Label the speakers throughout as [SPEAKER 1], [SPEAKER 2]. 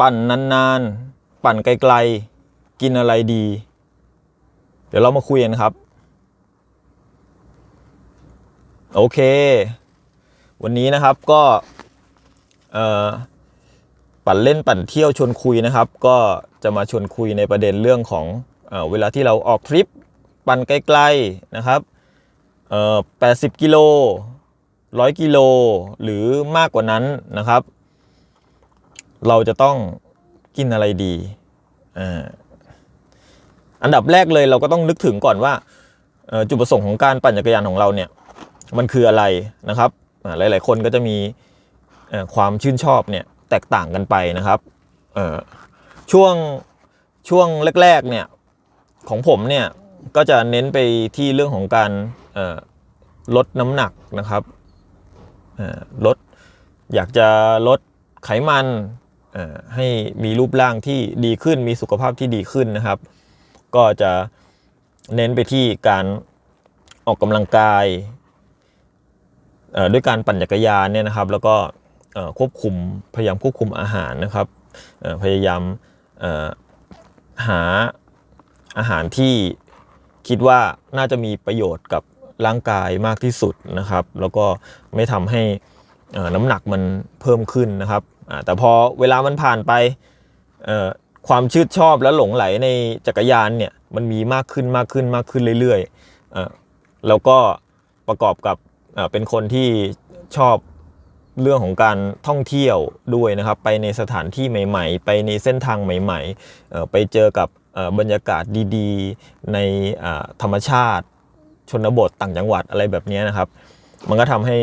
[SPEAKER 1] ปั่นนานๆ ปั่นไกลๆ กินอะไรดี เดี๋ยวเรามาคุยกันครับ โอเค วันนี้นะครับก็ปั่นเล่นปั่นเที่ยวชวนคุยนะครับ ก็จะมาชวนคุยในประเด็นเรื่องของเอเวลาที่เราออกทริป ปั่นไกลๆนะครับเอ่อ80กิโล100กิโลหรือมากกว่านั้นนะครับ เราจะต้องกินอะไรดีอ่าอันดับแรกเลยเราก็ต้องนึกถึงก่อนว่าจุดประสงค์ของการปั่นจักรยานของเราเนี่ยมันคืออะไรนะครับอ่าหลาย ๆ คนก็จะมีความชื่นชอบเนี่ยแตกต่างกันไปนะครับอ่อช่วงช่วงแรก ๆ เนี่ยของผมเนี่ยก็จะเน้นไปที่เรื่องของการลดน้ำหนักนะครับอ่อลดอยากจะลดไขมัน ให้มีรูปร่างที่ดีขึ้น มีสุขภาพที่ดีขึ้นนะครับ ก็จะเน้นไปที่การออกกำลังกายด้วยการปั่นจักรยานเนี่ยนะครับ แล้วก็ควบคุมพยายามควบคุมอาหารนะครับพยายามหาอาหารที่คิดว่าน่าจะมีประโยชน์กับร่างกายมากที่สุดนะครับ แล้วก็ไม่ทำให้ น้ำหนักมันเพิ่มขึ้นนะครับแต่พอเวลามันผ่านไปความชื่นชอบและหลงไหลในจักรยานเนี่ยมันมีมากขึ้นมากขึ้นมากขึ้นเรื่อยๆแล้วก็ประกอบกับเป็นคนที่ชอบเรื่องของการท่องเที่ยวด้วยนะครับ ไปในสถานที่ใหม่ ๆ ไปในเส้นทางใหม่ๆไปเจอกับบรรยากาศดีๆ ในธรรมชาติชนบทต่างจังหวัดอะไรแบบนี้นะครับ มันก็ทำให้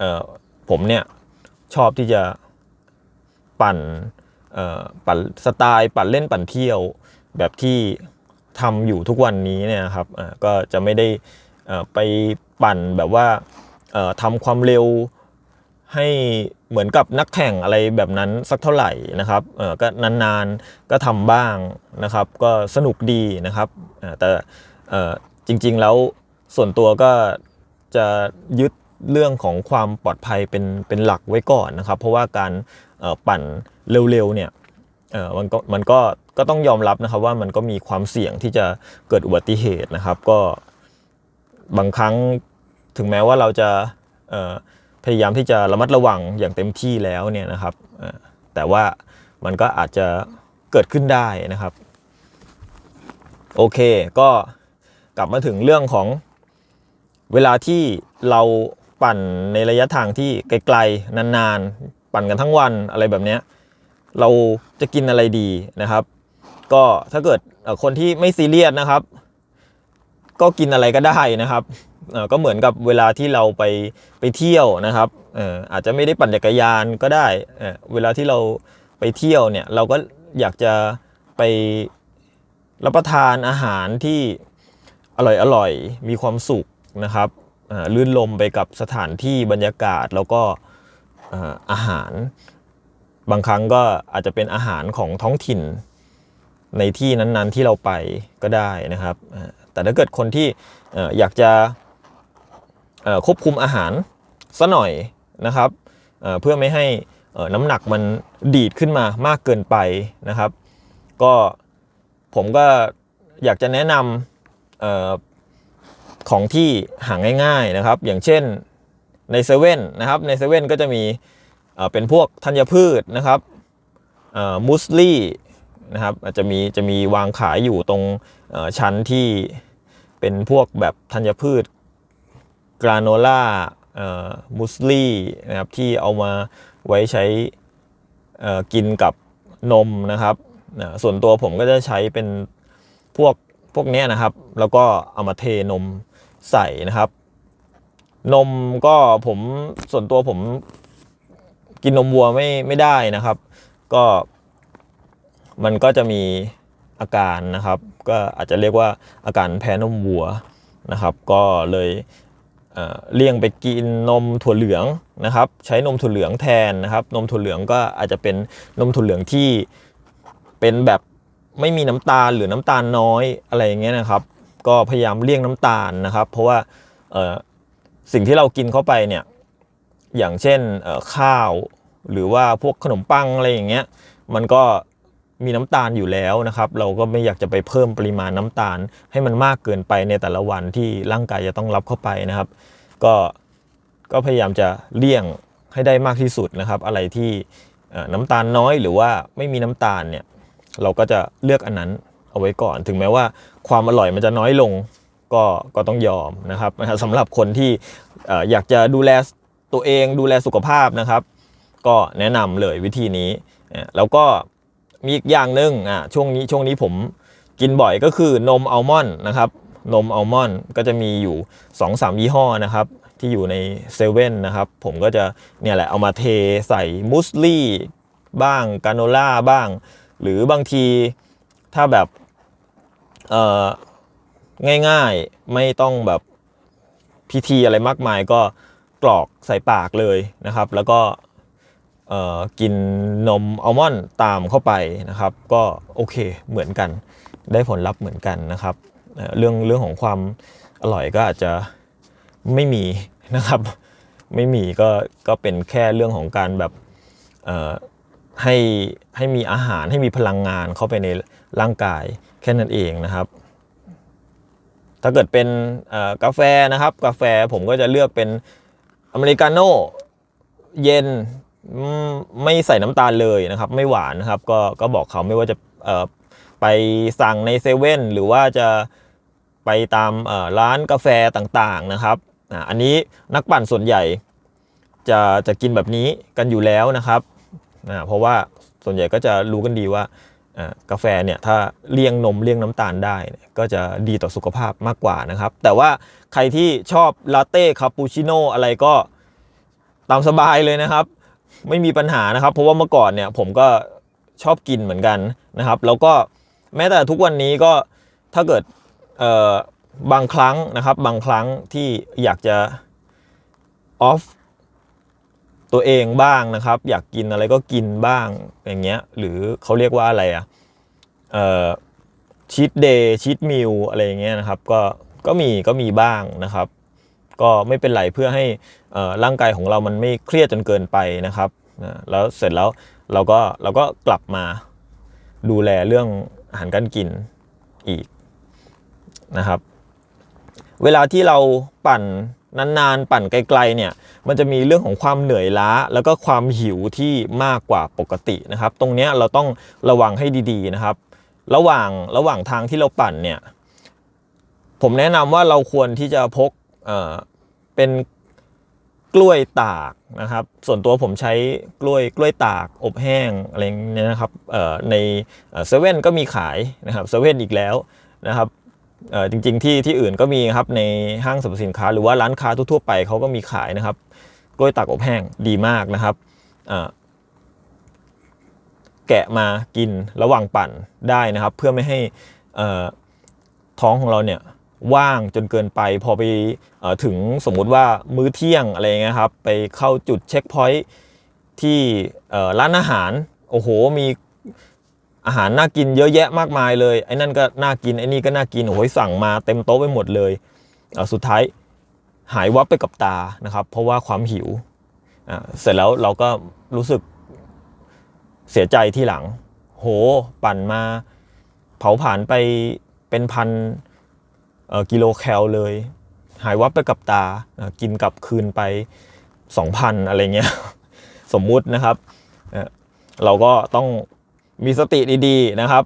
[SPEAKER 1] อ่อ ผมเนี่ยชอบที่จะปั่นเอ่อปั่นสไตล์ ปั่นเล่นปั่นเที่ยวแบบที่ทำอยู่ทุกวันนี้เนี่ยครับอ่าก็จะไม่ได้เอ่อไปปั่นแบบว่าเอ่อทำความเร็วให้เหมือนกับนักแข่งอะไรแบบนั้นสักเท่าไหร่นะครับเอ่อก็นานๆก็ทำบ้างนะครับ ก็สนุกดีนะครับอ่อแต่เอ่อจริงๆแล้วส่วนตัวก็จะยึด เรื่องของความปลอดภัยเป็นเป็นหลักไว้ก่อนนะครับ เพราะว่าการปั่นเร็วๆเนี่ยมันก็มันก็ก็ต้องยอมรับนะครับว่ามันก็มีความเสี่ยงที่จะเกิดอุบัติเหตุนะครับ ก็บางครั้งถึงแม้ว่าเราจะพยายามที่จะระมัดระวังอย่างเต็มที่แล้วเนี่ยนะครับแต่ว่ามันก็อาจจะเกิดขึ้นได้นะครับ โอเคก็กลับมาถึงเรื่องของเวลาที่เรา ปั่นในระยะทางที่ไกลๆนานๆ ปั่นกันทั้งวันอะไรแบบเนี้ยเราจะกินอะไรดีนะครับ ก็ถ้าเกิดคนที่ไม่ซีเรียสนะครับ ก็กินอะไรก็ได้นะครับก็เหมือนกับเวลาที่เราไปไปเที่ยวนะครับอาจจะไม่ได้ปั่นจักรยานก็ได้เวลาที่เราไปเที่ยวเนี่ยเราก็อยากจะไปรับประทานอาหารที่อร่อยอร่อยมีความสุขนะครับ ลื่นลมไปกับสถานที่บรรยากาศแล้วก็อาหาร บางครั้งก็อาจจะเป็นอาหารของท้องถิ่นในที่นั้นๆที่เราไปก็ได้นะครับ แต่ถ้าเกิดคนที่ออยากจะควบคุมอาหารซะหน่อยนะครับเพื่อไม่ให้น้ำหนักมันดีดขึ้นมามากเกินไปนะครับ ก็ผมก็อยากจะแนะนำ ของที่หาง่ายๆนะครับ อย่างเช่นในเซเว่นนะครับในเซเว่นก็จะมีเป็นพวกธัญพืชนะครับมูสลี่นะครับอาจจะมีจะมีวางขายอยู่ตรงชั้นที่เป็นพวกแบบธัญพืชกราโนล่ามูสลี่นะครับที่เอามาไว้ใช้กินกับนมนะครับ ส่วนตัวผมก็จะใช้เป็นพวกพวกเนี้ยนะครับ แล้วก็เอามาเทนม ใส่นะครับ นมก็ผมส่วนตัวผมกินนมวัวไม่ไม่ได้นะครับ ก็มันก็จะมีอาการนะครับ ก็อาจจะเรียกว่าอาการแพ้นมวัวนะครับ ก็เลยเลี่ยงไปกินนมถั่วเหลืองนะครับ ใช้นมถั่วเหลืองแทนนะครับ นมถั่วเหลืองก็อาจจะเป็นนมถั่วเหลืองที่เป็นแบบไม่มีน้ำตาลหรือน้ำตาลน้อยอะไรอย่างเงี้ยนะครับ ก็พยายามเลี่ยงน้ำตาลนะครับ เพราะว่าสิ่งที่เรากินเข้าไปเนี่ยอย่างเช่นข้าว หรือว่าพวกขนมปังอะไรอย่างเงี้ยมันก็มีน้ำตาลอยู่แล้วนะครับ เราก็ไม่อยากจะไปเพิ่มปริมาณน้ำตาล ให้มันมากเกินไปในแต่ละวันที่ร่างกายจะต้องรับเข้าไปนะครับ ก็ก็พยายามจะเลี่ยงให้ได้มากที่สุดนะครับ อะไรที่น้ำตาลน้อยหรือว่าไม่มีน้ำตาลเนี่ยเราก็จะเลือกอันนั้น เอาไว้ก่อน ถึงแม้ว่าความอร่อยมันจะน้อยลงก็ก็ต้องยอมนะครับสำหรับคนที่อยากจะดูแลตัวเองดูแลสุขภาพนะครับ ก็แนะนำเลยวิธีนี้แล้วก็มีอีกอย่างหนึ่งอะช่วงนี้ช่วงนี้ผมกินบ่อยก็คือนมอัลมอนด์นะครับนมอัลมอนด์ก็จะมีอยู่ 2-3 ยี่ห้อนะครับ ที่อยู่ในเซเว่นนะครับ ผมก็จะเนี่ยแหละเอามาเทใส่มุสลี่บ้างกาโนล่าบ้าง หรือบางทีถ้าแบบ เอ่อง่ายๆไม่ต้องแบบพิธีอะไรมากมายก็กรอกใส่ปากเลยนะครับ แล้วก็เออกินนมอัลมอนด์ตามเข้าไปนะครับ ก็โอเคเหมือนกันได้ผลลัพธ์เหมือนกันนะครับเเรื่องเรื่องของความอร่อยก็อาจจะไม่มีนะครับ ไม่มีก็ก็เป็นแค่เรื่องของการแบบเออ ให้ให้มีอาหารให้มีพลังงานเข้าไปในร่างกายแค่นั้นเองนะครับ ถ้าเกิดเป็นกาแฟนะครับ กาแฟผมก็จะเลือกเป็นอเมริกาโน่เย็นไม่ใส่น้ำตาลเลยนะครับ ไม่หวานนะครับ ก็ก็บอกเขาไม่ว่าจะไปสั่งในเซเว่นหรือว่าจะไปตามร้านกาแฟต่างๆนะครับอันนี้นักปั่นส่วนใหญ่จะจะกินแบบนี้กันอยู่แล้วนะครับ อ่าเพราะว่าส่วนใหญ่ก็จะรู้กันดีว่ากาแฟเนี่ยถ้าเลี่ยงนมเลี่ยงน้ำตาลได้ ก็จะดีต่อสุขภาพมากกว่านะครับ แต่ว่าใครที่ชอบลาเต้คาปูชิโน่อะไรก็ตามสบายเลยนะครับ ไม่มีปัญหานะครับ เพราะว่าเมื่อก่อนเนี่ยผมก็ชอบกินเหมือนกันนะครับ แล้วก็แม้แต่ทุกวันนี้ก็ถ้าเกิดบางครั้งนะครับ บางครั้งที่อยากจะออฟ ตัวเองบ้างนะครับ อยากกินอะไรก็กินบ้างอย่างเงี้ย หรือเขาเรียกว่าอะไรอะเอ่อชีตเดย์ชีตมิลอะไรอย่างเงี้ยนะครับ ก็ก็มีก็มีบ้างนะครับ ก็ไม่เป็นไรเพื่อให้อ่อร่างกายของเรามันไม่เครียดจนเกินไปนะครับนะแล้วเสร็จแล้วเราก็เราก็กลับมาดูแลเรื่องอาหารการกินอีกนะครับ เวลาที่เราปั่น นานๆ ปั่นไกลๆเนี่ยมันจะมีเรื่องของความเหนื่อยล้า แล้วก็ความหิวที่มากกว่าปกตินะครับ ตรงเนี้ยเราต้องระวังให้ดีๆนะครับ ระหว่างระหว่างทางที่เราปั่นเนี่ยผมแนะนำว่าเราควรที่จะพกเอ่อเป็นกล้วยตากนะครับ ส่วนตัวผมใช้กล้วยกล้วยตากอบแห้งอะไรเงี้ยนะครับในเซเว่นก็มีขายนะครับเซเว่นอีกแล้วนะครับ จริงๆที่ที่อื่นก็มีครับในห้างสรรพสินค้า หรือว่าร้านค้าทั่วๆไปเขาก็มีขายนะครับกล้วยตากอบแห้งดีมากนะครับแกะมากินระหว่างปั่นได้นะครับ เพื่อไม่ให้ท้องของเราเนี่ยว่างจนเกินไป พอไปอถึงสมมุติว่ามื้อเที่ยงอะไรเงี้ยครับไปเข้าจุดเช็คพอยท์ที่ร้านอาหารโอ้โหมี อาหารน่ากินเยอะแยะมากมายเลยไอ้นั่นก็น่ากินไอ้นี่ก็น่ากินโอ้ยสั่งมาเต็มโต๊ะไปหมดเลยเสุดท้ายหายวับไปกับตานะครับ เพราะว่าความหิวเสร็จแล้วเราก็รู้สึกเสียใจที่หลัง โหปั่นมาเผาผลาญไปเป็นพันกิโลแคลเลย หายวับไปกับตากินกลับคืนไป 2,000 อะไรเงี้ย สมมุตินะครับ เราก็ต้อง มีสติดีๆนะครับ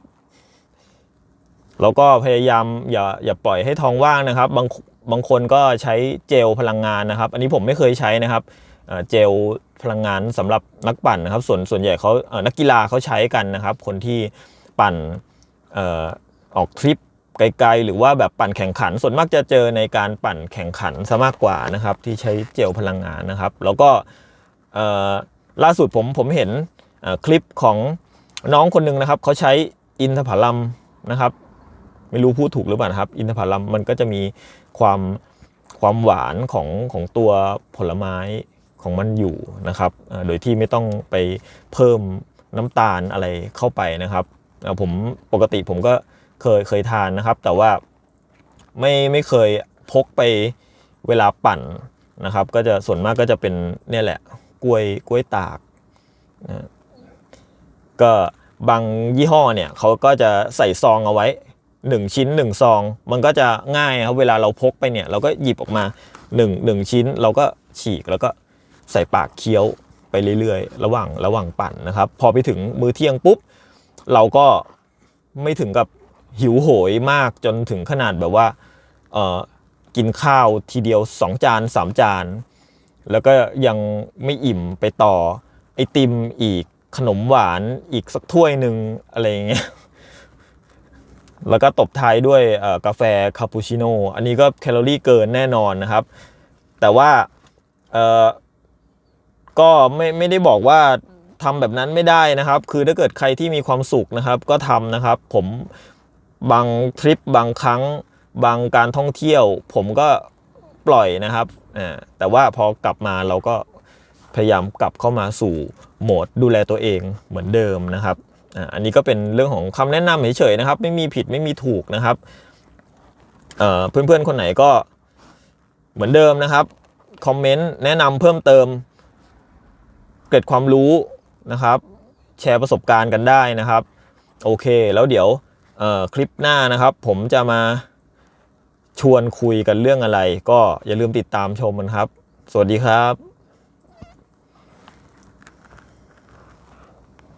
[SPEAKER 1] แล้วก็พยายามอย่าอย่าปล่อยให้ท้องว่างนะครับ บางบางคนก็ใช้เจลพลังงานนะครับ อันนี้ผมไม่เคยใช้นะครับเจลพลังงานสำหรับนักปั่นนะครับ ส่วนส่วนใหญ่เขานักกีฬาเขาใช้กันนะครับ คนที่ปั่นออกทริปไกลๆ หรือว่าแบบปั่นแข่งขัน ส่วนมากจะเจอในการปั่นแข่งขันซะมากกว่านะครับ ที่ใช้เจลพลังงานนะครับ แล้วก็ล่าสุดผมผมเห็นคลิปของ น้องคนหนึ่งนะครับเขาใช้อินทผลัมนะครับ ไม่รู้พูดถูกหรือเปล่านะครับ อินทผลัมมันก็จะมีความความหวานของของตัวผลไม้ของมันอยู่นะครับ โดยที่ไม่ต้องไปเพิ่มน้ำตาลอะไรเข้าไปนะครับผมปกติผมก็เคยเคยทานนะครับ แต่ว่าไม่ไม่เคยพกไปเวลาปั่นนะครับ ก็จะส่วนมากก็จะเป็นเนี่ยแหละกล้วยกล้วยตากนะ ก็บางยี่ห้อเนี่ยเขาก็จะใส่ซองเอาไว้ 1 ชิ้น 1 ซอง มันก็จะง่ายครับเวลาเราพกไปเนี่ย เราก็หยิบออกมา1 1ชิ้น เราก็ฉีกแล้วก็ใส่ปากเคี้ยวไปเรื่อยๆ ระหว่างระหว่างปั่นนะครับ พอไปถึงมื้อเที่ยงปุ๊บ เราก็ไม่ถึงกับหิวโหยมากจนถึงขนาดแบบว่าเออกินข้าวทีเดียว 2 จาน 3 จาน แล้วก็ยังไม่อิ่มไปต่อไอติมอีก ขนมหวานอีกสักถ้วยหนึ่งอะไรอย่างเงี้ยแล้วก็ตบท้ายด้วยกาแฟคาปูชิโน่อันนี้ก็แคลอรี่เกินแน่นอนนะครับ แต่ว่าเอ่อก็ไม่ไม่ได้บอกว่าทำแบบนั้นไม่ได้นะครับ คือถ้าเกิดใครที่มีความสุขนะครับ ก็ทำนะครับ ผมบางทริปบางครั้งบางการท่องเที่ยว ผมก็ปล่อยนะครับอ่าแต่ว่าพอกลับมาเราก็พยายามกลับเข้ามาสู่ โหมดดูแลตัวเองเหมือนเดิมนะครับอันนี้ก็เป็นเรื่องของคำแนะนำเฉยๆนะครับ ไม่มีผิดไม่มีถูกนะครับเพื่อนๆคนไหนก็เหมือนเดิมนะครับคอมเมนต์แนะนำเพิ่มเติม เกรดความรู้นะครับ แชร์ประสบการณ์กันได้นะครับ โอเค แล้วเดี๋ยวคลิปหน้านะครับ ผมจะมาชวนคุยกันเรื่องอะไร ก็อย่าลืมติดตามชมกันครับ สวัสดีครับ